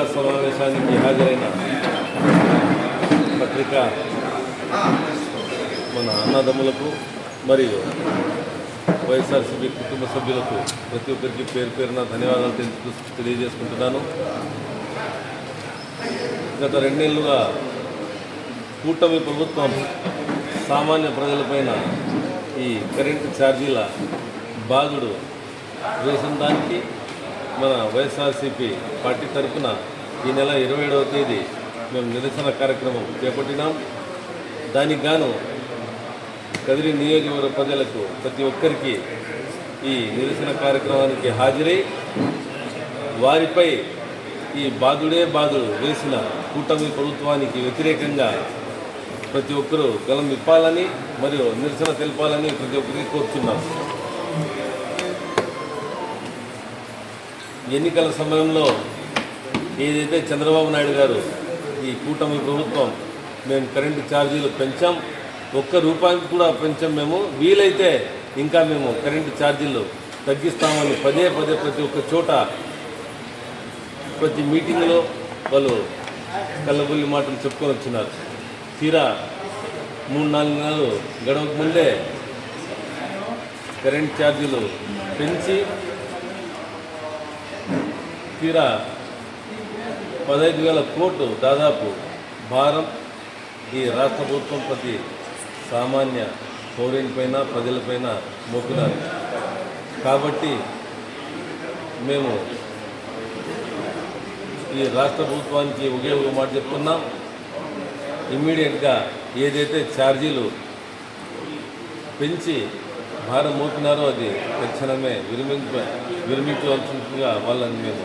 పత్రికా సమావేశానికి హాజరైన పత్రిక మన అన్నదమ్ములకు మరియు వైఎస్ఆర్సీపీ కుటుంబ సభ్యులకు ప్రతి ఒక్కరికి పేరు పేరున ధన్యవాదాలు తెలుసు తెలియజేసుకుంటున్నాను. గత రెండేళ్ళుగా కూటమి ప్రభుత్వం సామాన్య ప్రజలపైన ఈ కరెంటు ఛార్జీల బాధుడు వేసిన దానికి మన వైఎస్ఆర్సీపీ పార్టీ తరఫున ఈ నెల ఇరవై ఏడవ తేదీ మేము నిరసన కార్యక్రమం చేపట్టినాం. దానికి గాను కదిరి నియోజకవర్గ ప్రజలకు ప్రతి ఒక్కరికి ఈ నిరసన కార్యక్రమానికి హాజరై వారిపై ఈ బాధుడే బాధుడు వేసిన కూటమి ప్రభుత్వానికి వ్యతిరేకంగా ప్రతి ఒక్కరూ గలం ఇప్పాలని మరియు నిరసన తెలపాలని ప్రతి ఒక్కరికి కోరుతున్నాం ఎన్నికల సమయంలో ఏదైతే చంద్రబాబు నాయుడు గారు ఈ కూటమి ప్రభుత్వం మేము కరెంటు ఛార్జీలు పెంచాం ఒక్క రూపాయికి కూడా పెంచాం మేము వీలైతే ఇంకా మేము కరెంటు ఛార్జీలు తగ్గిస్తామని పదే పదే ప్రతి ఒక్క చోట ప్రతి మీటింగ్లో వాళ్ళు కళ్ళబుల్లి మాటలు చెప్పుకొని వచ్చినారు. తీరా మూడు నాలుగు నెలలు గడవక ముందే కరెంట్ ఛార్జీలు పెంచి తీరా పదహైదు వేల కోట్లు దాదాపు భారం ఈ రాష్ట్ర ప్రభుత్వం ప్రతి సామాన్య పౌరునిపైన ప్రజలపైన మోపినారు. కాబట్టి మేము ఈ రాష్ట్ర ప్రభుత్వానికి ఒకే ఒక మాట చెప్తున్నాం. ఇమ్మీడియట్గా ఏదైతే ఛార్జీలు పెంచి భారం మోపినారో అది తక్షణమే విరమింప విరమించవలసిందిగా వాళ్ళని మేము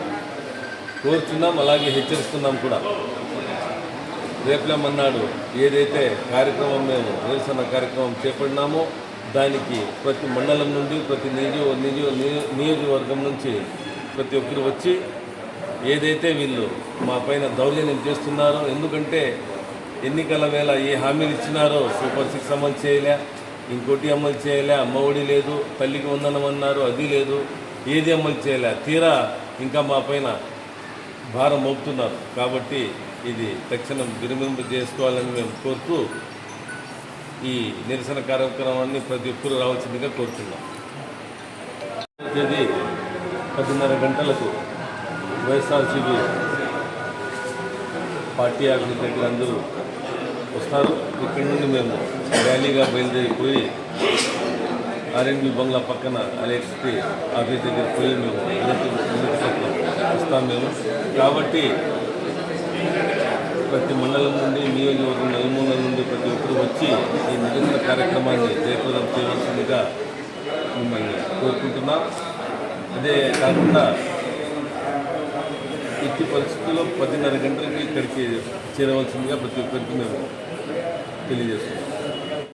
కోరుచున్నాం అలాగే హెచ్చరిస్తున్నాం కూడా. రేపులేమన్నాడు ఏదైతే కార్యక్రమం మేము నిరసన కార్యక్రమం చేపడినామో దానికి ప్రతి మండలం నుండి ప్రతి నియోజక నియోజక నియో- నియోజకవర్గం నుంచి ప్రతి ఒక్కరు వచ్చి ఏదైతే వీళ్ళు మా పైన దౌర్జన్యం చేస్తున్నారో ఎందుకంటే ఎన్నికల వేళ ఏ హామీలు ఇచ్చినారో సూపర్ సిక్స్ అమలు చేయలే ఇంకోటి అమలు చేయలే అమ్మఒడి లేదు తల్లికి వందనం అన్నారు అది లేదు ఏది అమలు చేయలే తీరా ఇంకా మా పైన భారం మోపుతున్నారు. కాబట్టి ఇది తక్షణం విరమింపు చేసుకోవాలని మేము కోరుతూ ఈ నిరసన కార్యక్రమాన్ని ప్రతి ఒక్కరూ రావాల్సిందిగా కోరుతున్నాం. తేదీ పదిన్నర గంటలకు వైఎస్ఆర్సీపీ పార్టీ ఆఫీస్ దగ్గర అందరూ వస్తారు. ఇక్కడి నుండి మేము ర్యాలీగా బయలుదేరిపోయి ఆర్ఎన్బి బంగ్లా పక్కన ఎలక్ట్రిసిటీ ఆఫీస్ దగ్గర పోయి మేము వినతి ఇస్తాం మేము. కాబట్టి ప్రతి మండలం నుండి నియోజకవర్గం నలుమూలల నుండి ప్రతి ఒక్కరు వచ్చి ఈ నిరంతర కార్యక్రమాన్ని జయప్రదం చేయవలసిందిగా మిమ్మల్ని కోరుకుంటున్నాం. అదే కాకుండా ఇట్టి పరిస్థితుల్లో పదిన్నర గంటలకి ఇక్కడికి చేరవలసిందిగా ప్రతి ఒక్కరికి మేము తెలియజేస్తున్నాం.